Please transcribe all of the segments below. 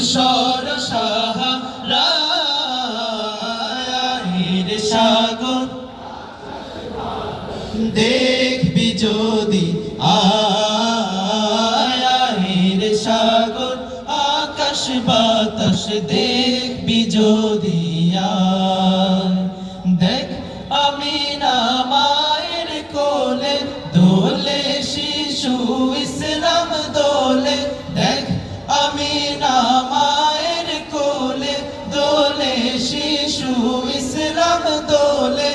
ধূসর সাহারায়ের সাগর। দেখবি যদি আয়ের সাগর, আকাশ বাতাস দেখবি যদি দেখ আমি না মায়ের কোলে, দোলে শিশু ইসলাম শিশু ইসলাম দোলে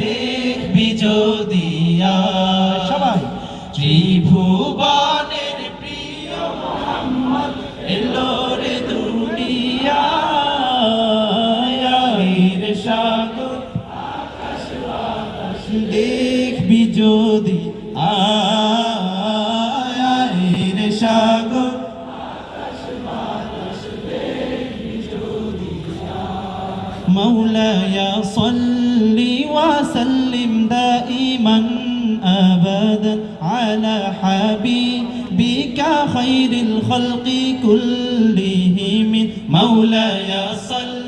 দেখবি যদি সবাই। ত্রিভুবনের প্রিয় মোহাম্মদ এলো রে দুনিয়ার সাগর দেখবি যদি আয়ের সাগর مولاي صل وسلم دائما ابدا على حبيبك خير الخلق كلهم مولاي صل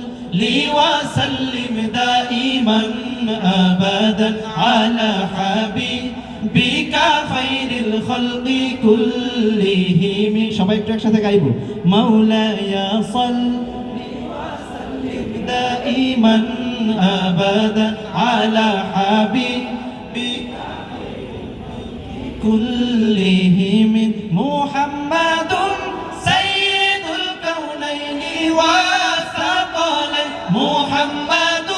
وسلم دائما ابدا على حبيبك خير الخلق كلهم সবাই একটু একসাথে গাইবো مولاي صل دائما ابدا على حبيبك كلهم محمد سيد الكونين والثقلين محمد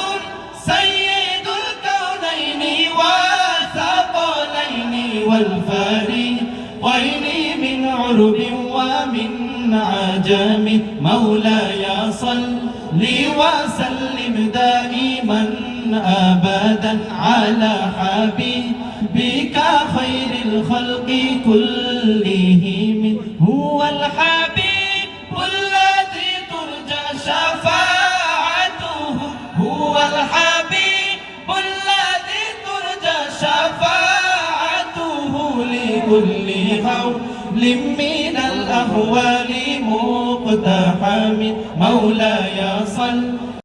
سيد الكونين والثقلين والفريقين من عرب ومن عجم مولاي صل وسلم دائما أبدا على حبيبك خير الخلق كلهم. هو الحبيب الذي ترجى شفاعته. هو الحبيب الذي لكل هول من الأهوال مقتحم مولاي صل